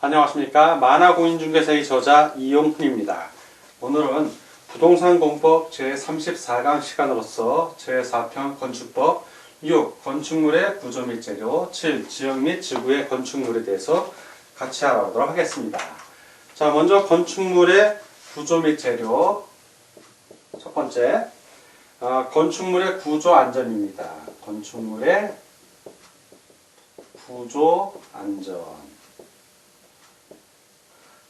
안녕하십니까 만화공인중개사의 저자 이용훈입니다. 오늘은 부동산 공법 제34강 시간으로서 제4편 건축법 6. 건축물의 구조 및 재료 7. 지역 및 지구의 건축물에 대해서 같이 알아보도록 하겠습니다. 자 먼저 건축물의 구조 및 재료 첫 번째 아, 건축물의 구조 안전입니다. 건축물의 구조 안전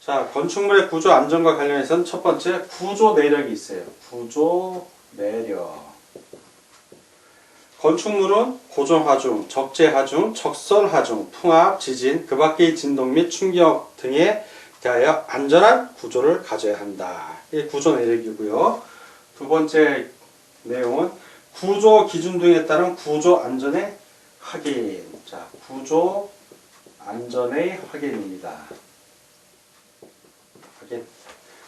자, 건축물의 구조 안전과 관련해서는 첫 번째 구조 내력이 있어요. 구조 내력. 건축물은 고정하중, 적재하중, 적설하중, 풍압, 지진, 그 밖의 진동 및 충격 등에 대하여 안전한 구조를 가져야 한다. 이게 구조 내력이고요. 두 번째 내용은 구조 기준 등에 따른 구조 안전의 확인. 자, 구조 안전의 확인입니다. 확인.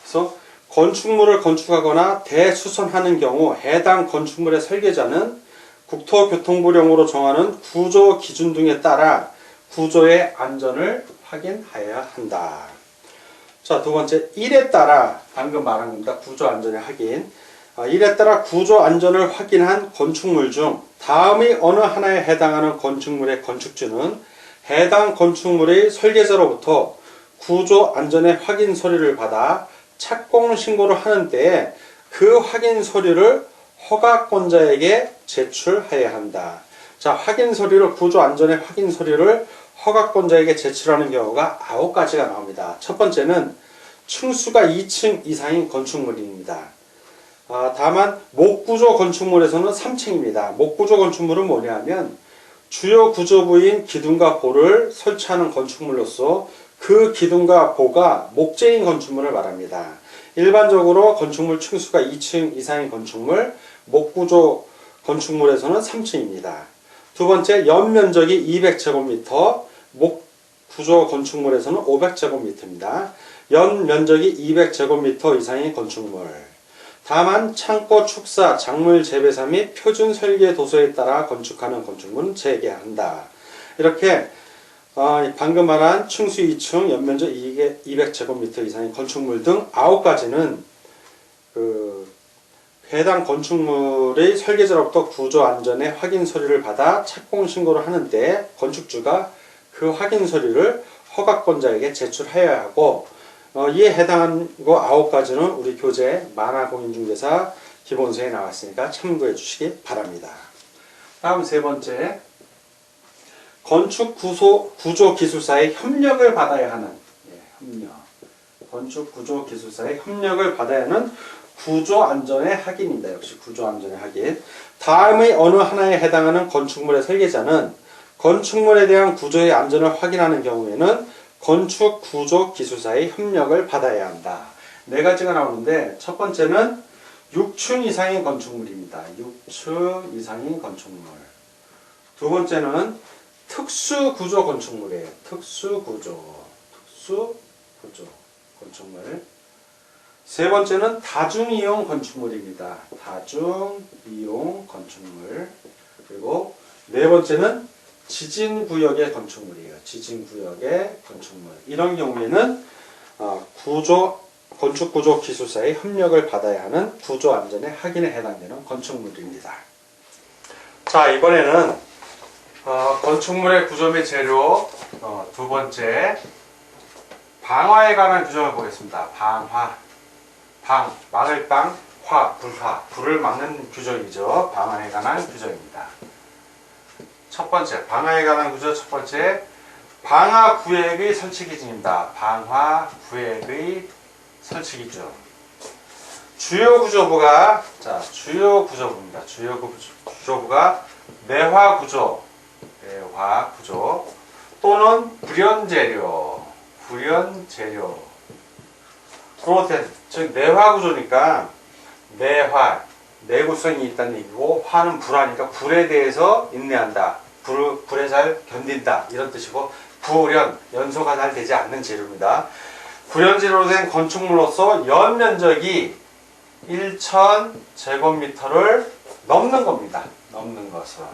그래서 건축물을 건축하거나 대수선하는 경우 해당 건축물의 설계자는 국토교통부령으로 정하는 구조 기준 등에 따라 구조의 안전을 확인해야 한다. 자, 두 번째, 일에 따라 방금 말한 겁니다. 구조 안전의 확인. 아, 이에 따라 구조 안전을 확인한 건축물 중 다음의 어느 하나에 해당하는 건축물의 건축주는 해당 건축물의 설계자로부터 구조 안전의 확인 서류를 받아 착공 신고를 하는 때에 그 확인 서류를 허가권자에게 제출해야 한다. 자, 확인 서류를 구조 안전의 확인 서류를 허가권자에게 제출하는 경우가 아홉 가지가 나옵니다. 첫 번째는 층수가 2층 이상인 건축물입니다. 아, 다만 목구조 건축물에서는 3층입니다. 목구조 건축물은 뭐냐면 주요 구조부인 기둥과 보를 설치하는 건축물로서 그 기둥과 보가 목재인 건축물을 말합니다. 일반적으로 건축물 층수가 2층 이상인 건축물, 목구조 건축물에서는 3층입니다. 두 번째, 연면적이 200제곱미터, 목구조 건축물에서는 500제곱미터입니다. 연면적이 200제곱미터 이상인 건축물. 다만 창고 축사, 작물 재배사 및 표준 설계 도서에 따라 건축하는 건축물은 재개한다. 이렇게 어, 방금 말한 층수 2층, 연면적 200제곱미터 이상의 건축물 등 9가지는 그 해당 건축물의 설계자로부터 구조 안전의 확인 서류를 받아 착공 신고를 하는데 건축주가 그 확인 서류를 허가권자에게 제출해야 하고 어, 이에 해당하는 거 9가지는 우리 교재 만화 공인중개사 기본서에 나왔으니까 참고해 주시기 바랍니다. 다음 세 번째 건축 구조, 구조 기술사의 협력을 받아야 하는 예, 협력. 건축 구조 기술사의 협력을 받아야 하는 구조 안전의 확인입니다. 역시 구조 안전의 확인. 다음의 어느 하나에 해당하는 건축물의 설계자는 건축물에 대한 구조의 안전을 확인하는 경우에는 건축 구조 기술사의 협력을 받아야 한다. 네 가지가 나오는데 첫 번째는 6층 이상의 건축물입니다. 6층 이상의 건축물. 두 번째는 특수 구조 건축물이에요. 특수 구조. 특수 구조 건축물. 세 번째는 다중 이용 건축물입니다. 다중 이용 건축물. 그리고 네 번째는 지진 구역의 건축물이에요. 지진 구역의 건축물. 이런 경우에는 어, 구조 건축 구조 기술사의 협력을 받아야 하는 구조 안전의 확인에 해당되는 건축물입니다. 자, 이번에는 어, 건축물의 구조 및 재료 어, 두 번째 방화에 관한 규정을 보겠습니다. 방화 방 막을 방, 화 불화 불을 막는 규정이죠. 방화에 관한 규정입니다. 첫 번째 방화에 관한 규정 첫 번째 방화 구획의 설치 기준입니다. 방화 구획의 설치 기준 주요 구조부가 자 주요 구조부입니다. 주요 구조부가 내화 구조 내화 구조 또는 불연 재료, 불연 재료. 그렇듯 즉 내화 구조니까 내화 내구성이 있다는 얘기고 화는 불하니까 불에 대해서 인내한다. 불, 불에 잘 견딘다. 이런 뜻이고 불연 연소가 잘 되지 않는 재료입니다. 불연 재료로 된 건축물로서 연 면적이 1,000제곱미터를 넘는 겁니다. 넘는 것은.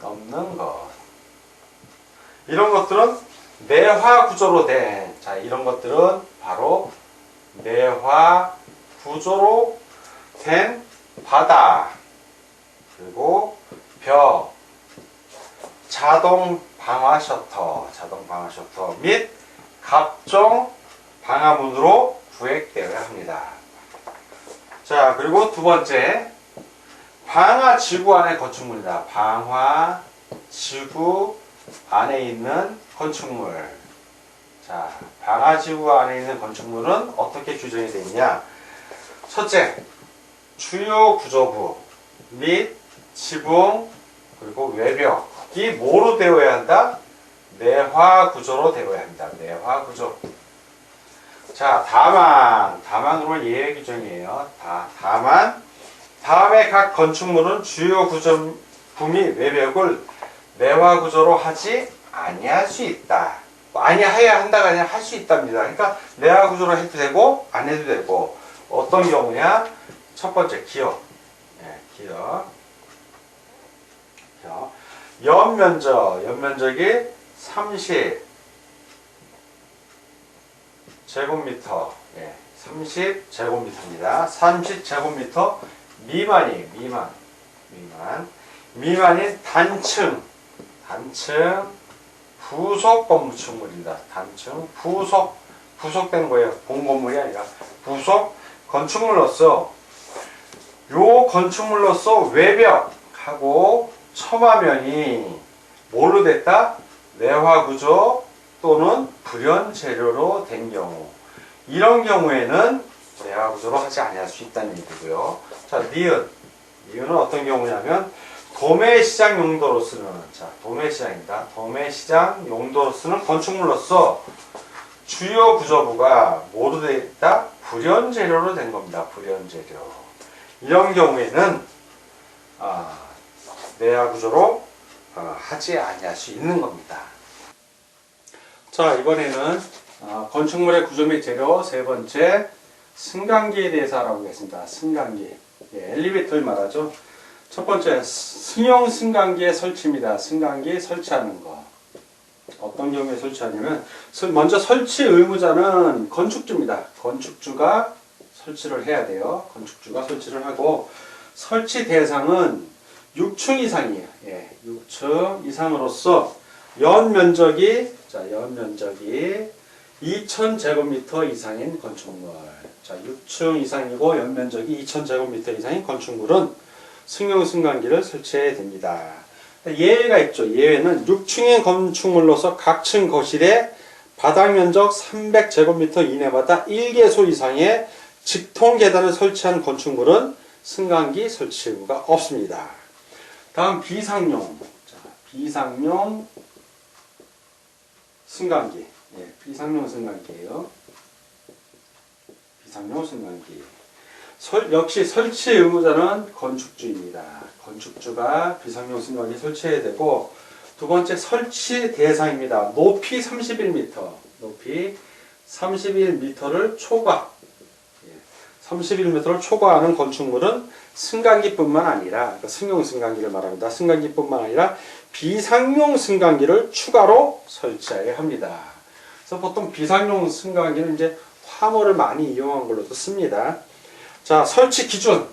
넘는 것. 이런 것들은 내화 구조로 된, 자, 이런 것들은 바로 내화 구조로 된 바다, 그리고 벽, 자동 방화 셔터, 자동 방화 셔터 및 각종 방화문으로 구획되어야 합니다. 자, 그리고 두 번째, 방화 지구 안의 건축물이다. 방화 지구 안에 있는 건축물. 자, 방화 지구 안에 있는 건축물은 어떻게 규정이 되어 있냐? 첫째, 주요 구조부 및 지붕 그리고 외벽 이 뭐로 되어야 한다? 내화 구조로 되어야 합니다. 내화 구조. 자, 다만, 다만 그러면 예외 규정이에요. 다, 다만, 다음에 각 건축물은 주요 구조부 및 외벽을 내화 구조로 하지 아니할 수 있다. 아니해야 한다가 아니라 할 수 있답니다. 그러니까 내화 구조로 해도 되고 안 해도 되고 어떤 경우냐? 첫 번째 기업. 예, 기업. 연면적, 연면적이 30 제곱미터. 예, 30 제곱미터입니다. 30 제곱미터 미만이 미만. 미만. 미만인 단층. 단층 부속 건축물입니다. 단층 부속 부속된 거예요. 본 건물이 아니라 부속 건축물로서 요 건축물로서 외벽하고 처마면이 뭘로 됐다? 내화 구조 또는 불연 재료로 된 경우 이런 경우에는 내화 구조로 하지 아니할 수 있다는 얘기고요. 자, 니은 니은은 어떤 경우냐면 도매시장 용도로 쓰는 자 도매시장입니다. 도매시장 용도로 쓰는 건축물로서 주요 구조부가 뭐로 되어 있다? 불연 재료로 된 겁니다. 불연 재료. 이런 경우에는 아, 내야 구조로 어, 하지 아니할 수 있는 겁니다. 자 이번에는 아, 건축물의 구조 및 재료 세 번째 승강기에 대해서 알아보겠습니다. 승강기 예, 엘리베이터를 말하죠. 첫 번째 승용 승강기의 설치입니다. 승강기 설치하는 거. 어떤 경우에 설치하냐면 설- 먼저 설치 의무자는 건축주입니다. 건축주가 설치를 해야 돼요. 건축주가 설치를 하고 설치 대상은 6층 이상이에요. 예, 6층 이상으로서 연 면적이 자, 연 면적이 2,000제곱미터 이상인 건축물. 자, 6층 이상이고 연 면적이 2,000제곱미터 이상인 건축물은 승용 승강기를 설치해야 됩니다. 예외가 있죠. 예외는 6층의 건축물로서 각 층 거실에 바닥 면적 300제곱미터 이내마다 1개소 이상의 직통 계단을 설치한 건축물은 승강기 설치 의무가 없습니다. 다음 비상용. 자, 비상용 승강기. 예, 비상용 승강기예요. 비상용 승강기. 설- 역시 설치 의무자는 건축주입니다. 건축주가 비상용 승강기 설치해야 되고 두 번째 설치 대상입니다. 높이 31m, 높이 31m를 초과, 31m를 초과하는 건축물은 승강기뿐만 아니라 그러니까 승용 승강기를 말합니다. 승강기뿐만 아니라 비상용 승강기를 추가로 설치해야 합니다. 그래서 보통 비상용 승강기는 이제 화물을 많이 이용한 걸로도 씁니다. 자, 설치 기준.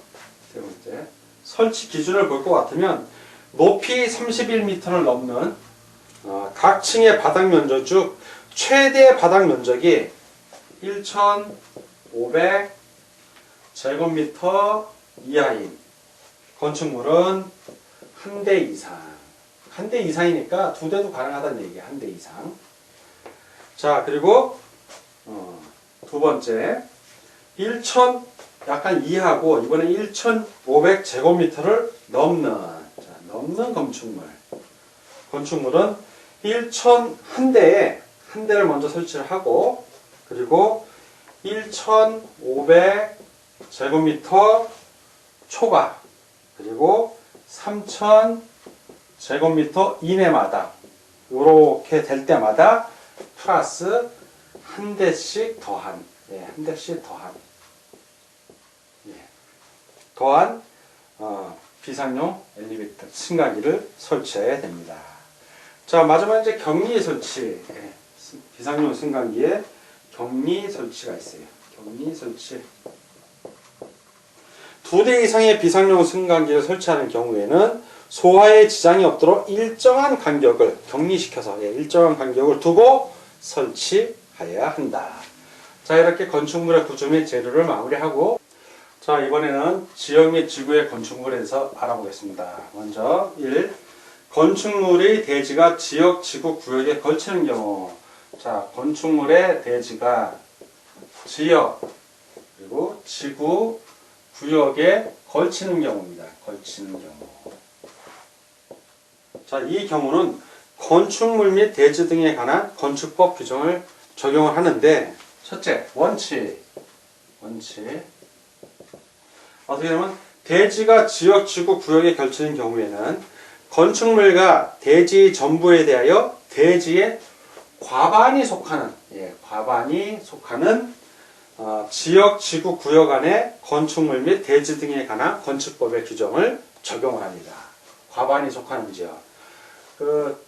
세 번째. 설치 기준을 볼 것 같으면 높이 31m를 넘는 어, 각 층의 바닥 면적 중 최대 바닥 면적이 1,500 제곱미터 이하인 건축물은 한 대 이상. 한 대 이상이니까 두 대도 가능하다는 얘기야. 한 대 이상. 자, 그리고 어, 두 번째 1,000 약간 이하고 이번에 1,500 제곱미터를 넘는 자, 넘는 건축물. 건축물은 1,000한 대에 한 대를 먼저 설치를 하고 그리고 1,500 제곱미터 초과 그리고 3,000 제곱미터 이내마다 이렇게 될 때마다 플러스 한 대씩 더한 예, 한 대씩 더한 예, 더한 어, 비상용 엘리베이터 승강기를 설치해야 됩니다. 자, 마지막 이제 격리 설치. 예, 비상용 승강기에 격리 설치가 있어요. 격리 설치. 두 대 이상의 비상용 승강기를 설치하는 경우에는 소화에 지장이 없도록 일정한 간격을 격리시켜서 예, 일정한 간격을 두고 설치하여야 한다. 자, 이렇게 건축물의 구조 및 재료를 마무리하고 자, 이번에는 지역 및 지구의 건축물에 대해서 알아보겠습니다. 먼저 1. 건축물의 대지가 지역, 지구, 구역에 걸치는 경우 자, 건축물의 대지가 지역 그리고 지구, 구역에 걸치는 경우입니다. 걸치는 경우. 자, 이 경우는 건축물 및 대지 등에 관한 건축법 규정을 적용을 하는데 첫째, 원칙. 원칙. 어떻게 보면 대지가 지역, 지구, 구역에 걸치는 경우에는 건축물과 대지 전부에 대하여 대지의 과반이 속하는 예, 과반이 속하는 어, 지역, 지구, 구역 안에 건축물 및 대지 등에 관한 건축법의 규정을 적용을 합니다. 과반이 속하는 지역. 그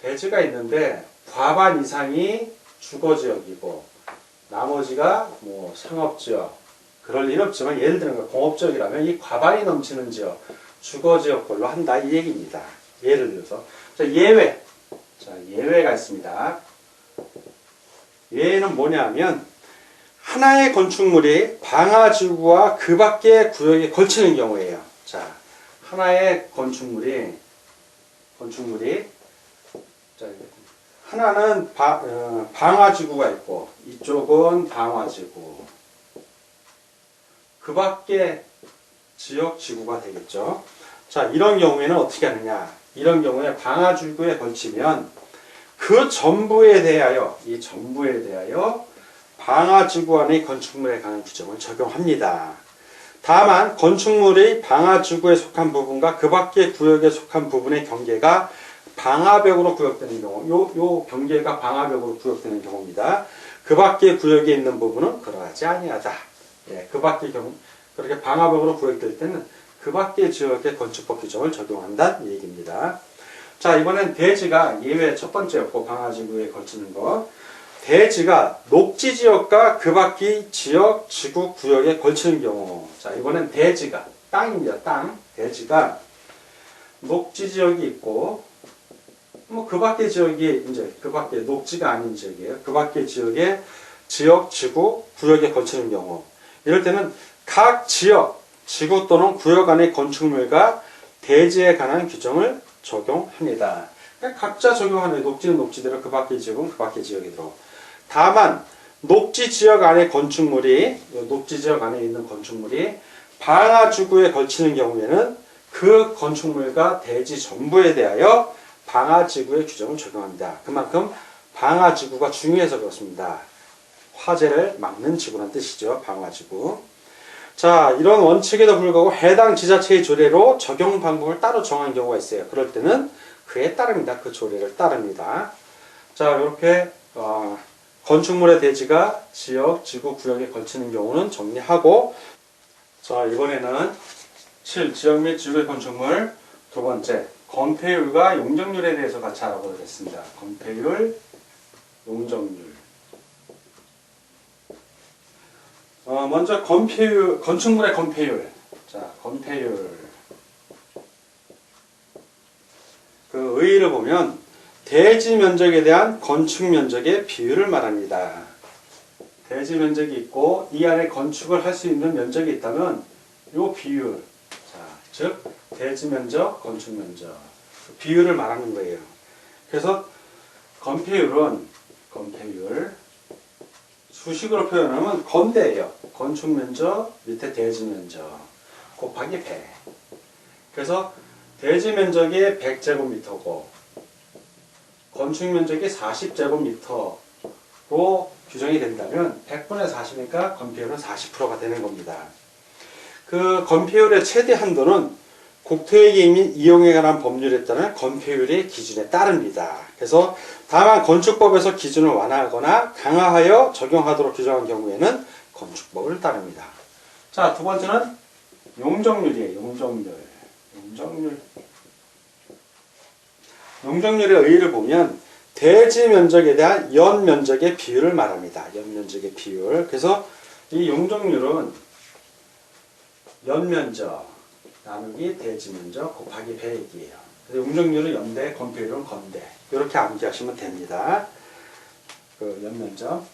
대지가 있는데 과반 이상이 주거 지역이고 나머지가 뭐 상업 지역 그럴 일 없지만 예를 들면 공업 지역이라면 이 과반이 넘치는 지역 주거 지역별로 한다 이 얘기입니다. 예를 들어서 자, 예외 자 예외가 있습니다. 예외는 뭐냐면 하나의 건축물이 방화지구와 그 밖의 구역에 걸치는 경우에요. 자 하나의 건축물이 건축물이 자, 하나는 바, 어, 방화지구가 있고 이쪽은 방화지구 그 밖에 지역 지구가 되겠죠. 자 이런 경우에는 어떻게 하느냐 이런 경우에 방화지구에 걸치면 그 전부에 대하여 이 전부에 대하여 방화지구 안의 건축물에 관한 규정을 적용합니다. 다만 건축물의 방화지구에 속한 부분과 그 밖의 구역에 속한 부분의 경계가 방화벽으로 구역되는 경우, 요, 요 경계가 방화벽으로 구역되는 경우입니다. 그 밖의 구역에 있는 부분은 그러하지 아니하다. 예, 그 밖의 경우, 그렇게 방화벽으로 구역될 때는 그 밖의 지역의 건축법 규정을 적용한다는 얘기입니다. 자, 이번엔 대지가 예외 첫 번째였고, 방화지구에 걸치는 것. 대지가 녹지 지역과 그 밖의 지역, 지구, 구역에 걸치는 경우. 자, 이번엔 대지가, 땅입니다. 땅. 대지가 녹지 지역이 있고, 뭐 그 밖의 지역이 이제 그 밖에 녹지가 아닌 지역이에요. 그 밖의 지역에 지역, 지구, 구역에 걸치는 경우. 이럴 때는 각 지역, 지구 또는 구역 안의 건축물과 대지에 관한 규정을 적용합니다. 그러니까 각자 적용하는 녹지는 녹지대로 그 밖의 지역은 그 밖의 지역이대로. 다만 녹지 지역 안의 건축물이 녹지 지역 안에 있는 건축물이 방화지구에 걸치는 경우에는 그 건축물과 대지 전부에 대하여 방화 지구의 규정을 적용합니다. 그만큼 방화 지구가 중요해서 그렇습니다. 화재를 막는 지구란 뜻이죠. 방화 지구. 자, 이런 원칙에도 불구하고 해당 지자체의 조례로 적용 방법을 따로 정한 경우가 있어요. 그럴 때는 그에 따릅니다. 그 조례를 따릅니다. 자, 이렇게 어, 건축물의 대지가 지역, 지구, 구역에 걸치는 경우는 정리하고 자, 이번에는 7. 지역 및 지구의 건축물 두 번째 건폐율과 용적률에 대해서 같이 알아보겠습니다. 건폐율, 용적률 어, 먼저 건폐율, 건축물의 건폐율. 자, 건폐율. 그 의의를 보면 대지 면적에 대한 건축 면적의 비율을 말합니다. 대지 면적이 있고 이 안에 건축을 할 수 있는 면적이 있다면 요 비율, 자, 즉 대지 면적, 건축 면적 그 비율을 말하는 거예요. 그래서 건폐율은 건폐율 수식으로 표현하면 건대예요. 건축 면적 밑에 대지 면적 곱하기 100. 그래서 대지 면적이 100제곱미터고 건축 면적이 40제곱미터로 규정이 된다면 100분의 40이니까 건폐율은 40%가 되는 겁니다. 그 건폐율의 최대 한도는 국토의 및 이용에 관한 법률에 따른 건폐율의 기준에 따릅니다. 그래서 다만 건축법에서 기준을 완화하거나 강화하여 적용하도록 규정한 경우에는 건축법을 따릅니다. 자, 두 번째는 용적률이에요. 용적률. 용적률. 용적률의 의의를 보면 대지 면적에 대한 연 면적의 비율을 말합니다. 연 면적의 비율. 그래서 이 용적률은 연 면적 나누기 대지 면적 곱하기 100이에요. 그래서 용적률은 연대, 건폐율은 건대. 이렇게 암기하시면 됩니다. 그 연 면적.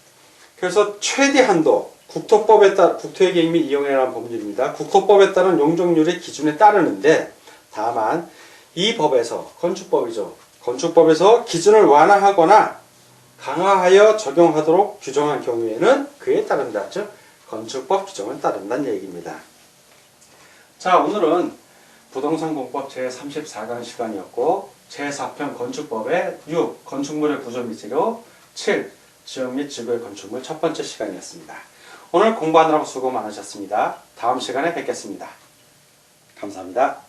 그래서 최대 한도 국토법에 따라 국토의 개입 및 이용이라는 법률입니다. 국토법에 따른 용적률의 기준에 따르는데 다만 이 법에서 건축법이죠. 건축법에서 기준을 완화하거나 강화하여 적용하도록 규정한 경우에는 그에 따른다. 즉 건축법 규정을 따른다는 얘기입니다. 자 오늘은 부동산 공법 제34강 시간이었고 제4편 건축법의 6 건축물의 구조 및 재료 7 지역 및 지구의 건축물 첫 번째 시간이었습니다. 오늘 공부하느라고 수고 많으셨습니다. 다음 시간에 뵙겠습니다. 감사합니다.